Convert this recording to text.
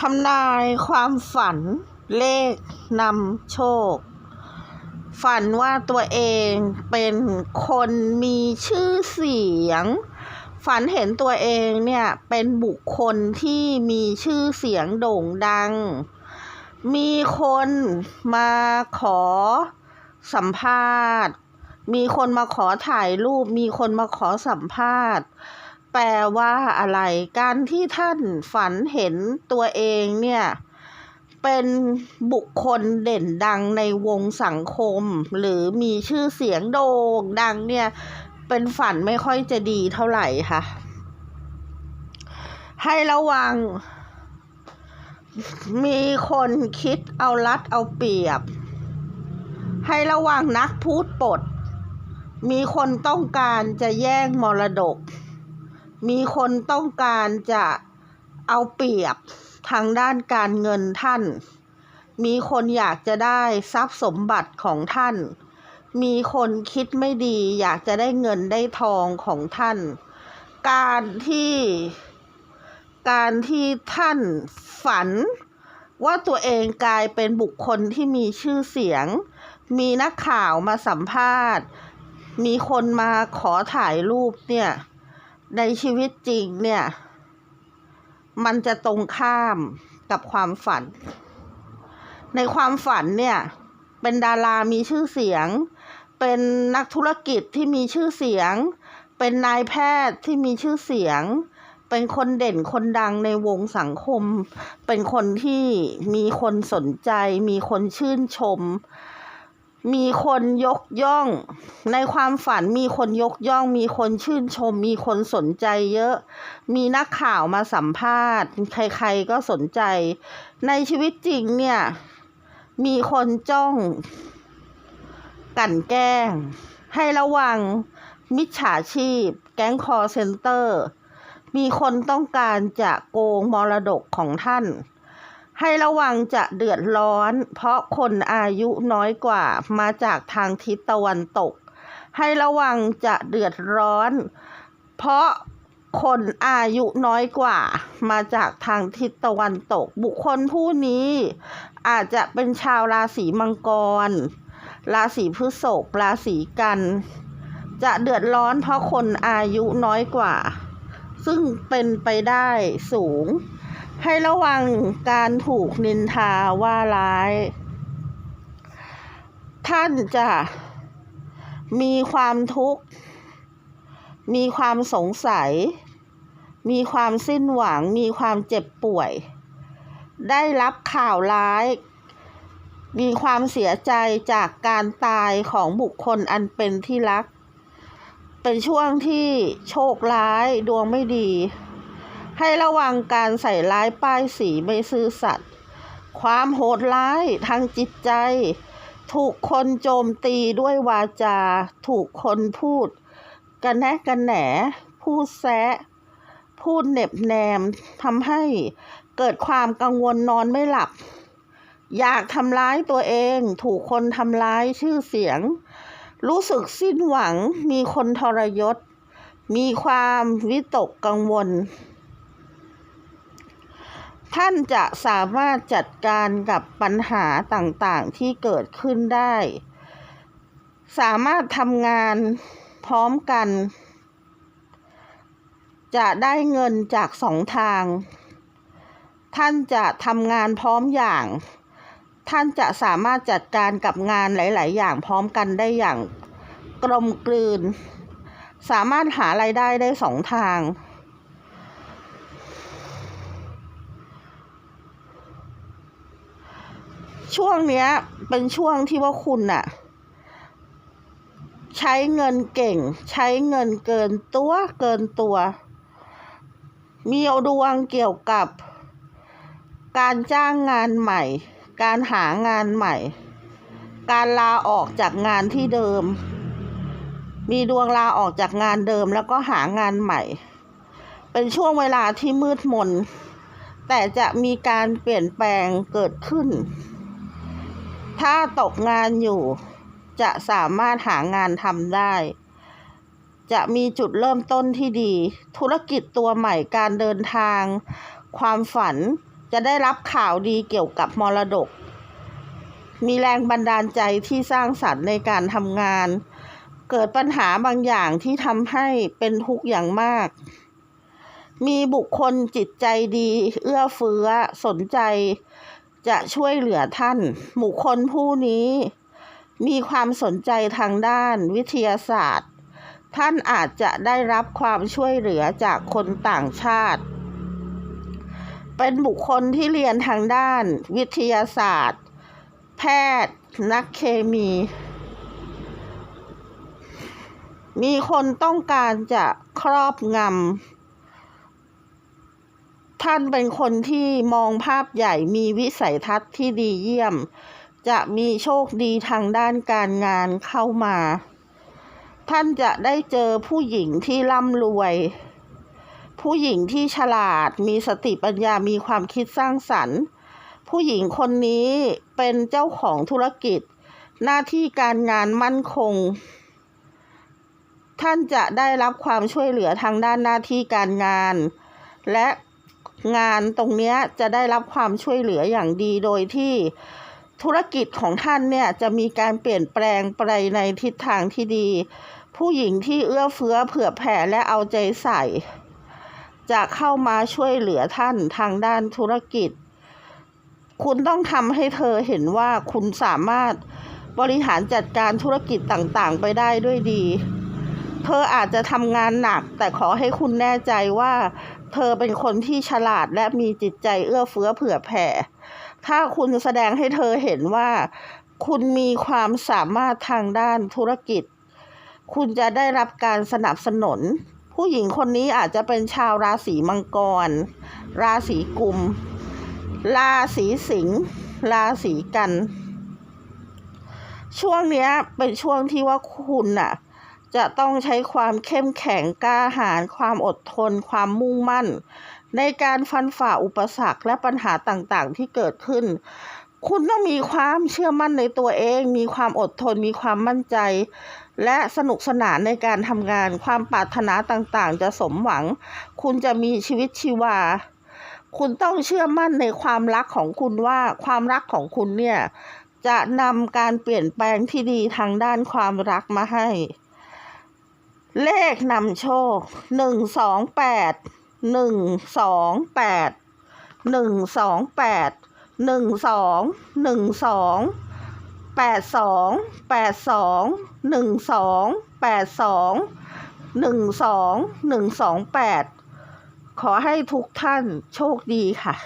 ทำนายความฝันเลขนำโชค ฝันว่าตัวเองเป็นคนมีชื่อเสียง ฝันเห็นตัวเองเนี่ยเป็นบุคคลที่มีชื่อเสียงโด่งดัง มีคนมาขอสัมภาษณ์ มีคนมาขอถ่ายรูป มีคนมาขอสัมภาษณ์ แปลว่าอะไร การที่ท่านฝันเห็นตัวเองเนี่ยเป็นบุคคลเด่นดังในวงสังคม หรือมีชื่อเสียงโด่งดังเนี่ย เป็นฝันไม่ค่อยจะดีเท่าไหร่ค่ะ ให้ระวัง มีคนคิดเอารัดเอาเปรียบ ให้ระวังนักพูดปด มีคนต้องการจะแย่งมรดก มีคนต้องการจะเอาเปรียบทางด้านการเงินท่าน มีคนอยากจะได้ทรัพย์สมบัติของท่าน มีคนคิดไม่ดี อยากจะได้เงินได้ทองของท่าน การที่การที่ท่านฝันว่าตัวเองกลายเป็นบุคคลที่มีชื่อเสียง มีนักข่าวมาสัมภาษณ์ มีคนมาขอถ่ายรูปเนี่ย ในชีวิตจริงเนี่ย มันจะตรงข้ามกับความฝัน ในความฝันเนี่ย เป็นดารามีชื่อเสียง เป็นนักธุรกิจที่มีชื่อเสียง เป็นนายแพทย์ที่มีชื่อเสียง เป็นคนเด่นคนดังในวงสังคม เป็นคนที่มีคนสนใจ มีคนชื่นชม มีคนยกย่อง ในความฝันมีคนยกย่อง มีคนชื่นชม มีคนสนใจเยอะ มีนักข่าวมาสัมภาษณ์ ใครๆก็สนใจ ในชีวิตจริงเนี่ย มีคนจ้องกันแกล้ง ให้ระวัง มิจฉาชีพ แก๊งคอเซนเตอร์ มีคนต้องการจะโกงมรดกของท่าน ให้ระวังจะเดือดร้อน เพราะคนอายุน้อยกว่ามาจากทางทิศตะวันตก ให้ระวังจะเดือดร้อน เพราะคนอายุน้อยกว่า มาจากทางทิศตะวันตก บุคคลผู้นี้ อาจจะเป็นชาวราศีมังกร ราศีพฤษภราศีกัน จะเดือดร้อนเพราะคนอายุน้อยกว่า ซึ่งเป็นไปได้สูง ให้ระวังการถูกนินทาว่าร้าย ท่านจะมีความทุกข์ มีความสงสัย มีความสิ้นหวัง มีความเจ็บป่วย ได้รับข่าวร้าย มีความเสียใจจากการตายของบุคคลอันเป็นที่รัก เป็นช่วงที่โชคร้ายดวงไม่ดี ให้ระวังการใส่ร้ายป้ายสีไม่ซื่อสัตย์ความโหดร้ายทางจิตใจ ถูกคนโจมตีด้วยวาจา ถูกคนพูด กันแนะกันแหนพูดแซะ พูดเหน็บแนมทำให้เกิดความกังวลนอนไม่หลับ อยากทำร้ายตัวเอง ถูกคนทำร้ายชื่อเสียง รู้สึกสิ้นหวังมีคนทรยศ มีความวิตกกังวล ท่านจะสามารถจัดการกับปัญหาต่างๆที่เกิดขึ้นได้ สามารถทำงานพร้อมกัน จะได้เงินจากสองทาง ท่านจะทำงานพร้อมอย่าง ท่านจะสามารถจัดการกับงานหลาย ๆ อย่างพร้อมกันได้อย่างกลมกลืน สามารถหาไรายได้ได้สองทาง ช่วงเนี้ย เป็นช่วงที่ว่าคุณน่ะใช้เงินเก่ง ใช้เงินเกินตัวเกินตัว มีดวงเกี่ยวกับ การจ้างงานใหม่ การหางานใหม่ การลาออกจากงานที่เดิม มีดวงลาออกจากงานเดิมแล้วก็หางานใหม่ เป็นช่วงเวลาที่มืดมนแต่จะมีการเปลี่ยนแปลงเกิดขึ้น ถ้าตกงานอยู่ จะสามารถหางานทำได้ จะมีจุดเริ่มต้นที่ดี ธุรกิจตัวใหม่การเดินทาง ความฝันจะได้รับข่าวดีเกี่ยวกับมรดก มีแรงบันดาลใจที่สร้างสรรค์ในการทำงาน เกิดปัญหาบางอย่างที่ทำให้เป็นทุกข์อย่างมาก มีบุคคลจิตใจดี เอื้อเฟื้อสนใจ จะช่วยเหลือท่านบุคคลผู้นี้ มีความสนใจทางด้านวิทยาศาสตร์ ท่านอาจจะได้รับความช่วยเหลือจากคนต่างชาติ เป็นบุคคลที่เรียนทางด้านวิทยาศาสตร์ แพทย์ นักเคมี มีคนต้องการจะครอบงำ ท่านเป็นคนที่มองภาพใหญ่มีวิสัยทัศน์ที่ดีเยี่ยม จะมีโชคดีทางด้านการงานเข้ามา ท่านจะได้เจอผู้หญิงที่ร่ำรวย ผู้หญิงที่ฉลาด มีสติปัญญามีความคิดสร้างสรรค์ ผู้หญิงคนนี้เป็นเจ้าของธุรกิจ หน้าที่การงานมั่นคง ท่านจะได้รับความช่วยเหลือทางด้านหน้าที่การงาน และ งานตรงนี้จะได้รับความช่วยเหลืออย่างดีโดยที่ธุรกิจของท่านเนี่ยจะมีการเปลี่ยนแปลงไปในทิศทางที่ดี ผู้หญิงที่เอื้อเฟื้อเผื่อแผ่และเอาใจใส่ จะเข้ามาช่วยเหลือท่านทางด้านธุรกิจ คุณต้องทำให้เธอเห็นว่าคุณสามารถบริหารจัดการธุรกิจต่างๆ ไปได้ด้วยดี เธออาจจะทำงานหนัก แต่ขอให้คุณแน่ใจว่า เธอเป็นคนที่ฉลาดและมีจิตใจเอื้อเฟื้อเผื่อแผ่ ถ้าคุณแสดงให้เธอเห็นว่า คุณมีความสามารถทางด้านธุรกิจ คุณจะได้รับการสนับสนุน ผู้หญิงคนนี้อาจจะเป็นชาวราศีมังกร ราศีกุม ราศีสิงห์ ราศีกัน ช่วงเนี้ยเป็นช่วงที่ว่าคุณน่ะ จะต้องใช้ความเข้มแข็งกล้าหาญความอดทน ความมุ่งมั่น ในการฟันฝ่าอุปสรรคและปัญหาต่างๆ ที่เกิดขึ้น คุณต้องมีความเชื่อมั่นในตัวเอง มีความอดทน มีความมั่นใจ และสนุกสนานในการทำงาน ความปรารถนาต่างๆ จะสมหวัง คุณจะมีชีวิตชีวา คุณต้องเชื่อมั่นในความรักของคุณว่าความรักของคุณเนี่ยจะนำการเปลี่ยนแปลงที่ดีทางด้านความรักมาให้ เลขนำโชคหนึ่งสองแปดหนึ่งสองแปดหนึ่งสองแปดหนึ่งสองหนึ่งสองแปดสองแปดสองหนึ่งสองแปดสองหนึ่งสองหนึ่งสองแปดขอให้ทุกท่านโชคดีค่ะ